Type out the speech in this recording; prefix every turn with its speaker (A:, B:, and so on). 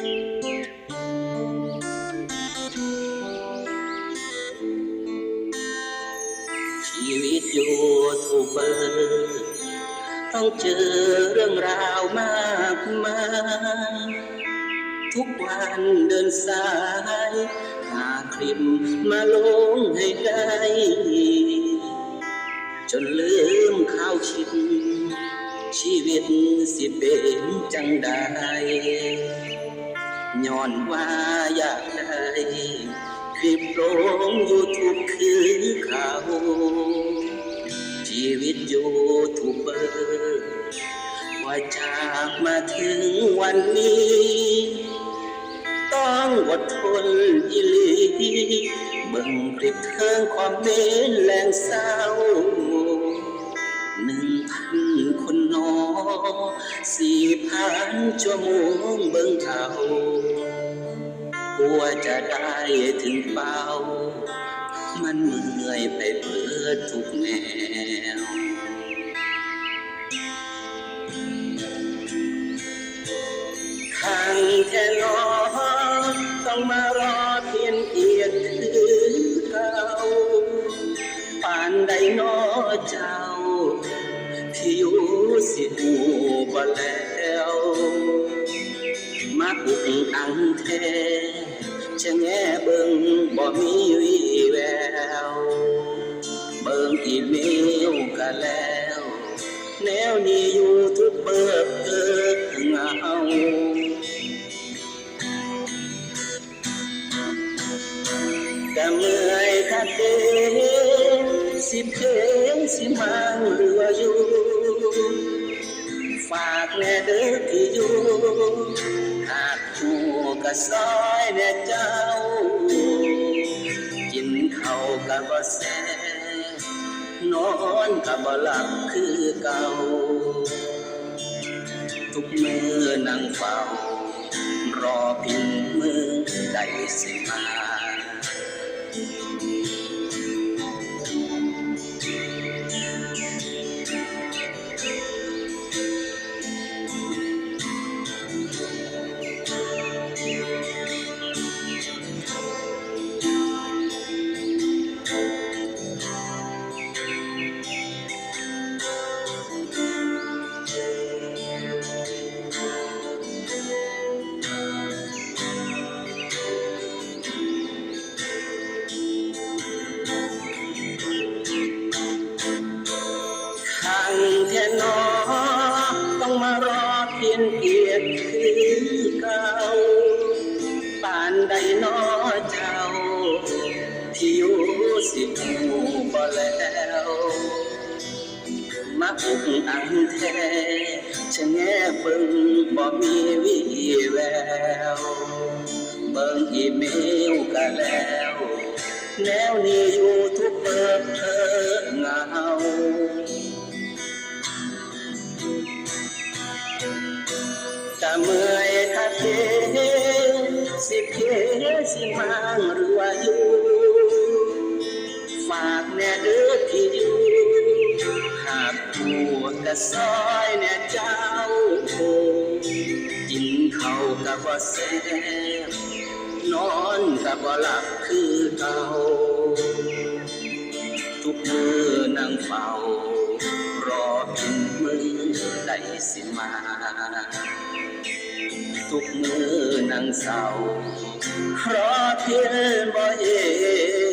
A: ชีวิตอยู่ถูกเบอร์ต้องเจอเรื่องราวมากมายทุกวันเดินสายหาคลิปมาลงให้ได้ จนลืมข้าวชิดชีวิตสิเป็นจังได้ ย้อนว่าอยากได้คลิปลงยูทูบคือเขาชีวิตยูทูบเบอร์ว่าจากมาถึงวันนี้ ต้องอดทนอีหลีเบิ่งคลิปเทิงความเมนแรงเศร้าหนึ่งพันคนนอสี่พันชั่วโมงเบิ่งเขา กลัวจะได้ถึงเป้า มันเมื่อยไปเปิดทุกแนวทางแค่นอต้องมารอเพียนเอียดคือเขาป่านใดนอเจ้า ที่อยู่สิหูบ่แล้วมาอุกอังแท้ จะแง่เบิ่งบ่มีวีแวว เบิ่งอีเมลก็แล้ว แนวนี้อยู่ทุกเบิกเกิดเงาก็เมื่อยคักเด้สิเพลงสิมังเรืออยู่ ฝากแน่เด้อที่อยู่ ก็ซอยแม่เจ้า กินข้าวก็บ่แซ่นอนก็บ่หลับคือเก่า ทุกมือนั่งเฝ้ารอพินมือได้สิมา นอต้องมารอเพียนเกียรติคือเก่าป่านใดนอเจ้า ที่อยู่สิหูบ่แล้วมาอุกอังแท้ชะแง่เบิ่งบ่มีวีแวว เบิ่งอีเมลก็แล้วแนวนี้อยู่ทุกเปิดเธอเงา สิมางรือว่าอยู่ฝากแน่เด้อที่อยู่หากผัวกะซอยแน่เจ้ากินข้าวกะบ่แซ่บนอนกะบ่หลับคือเก่าทุกมือนั่งเฝ้ารอพินมือได้สิมา ทุขมือนังเศร้าเพราะเพียงบ่เอง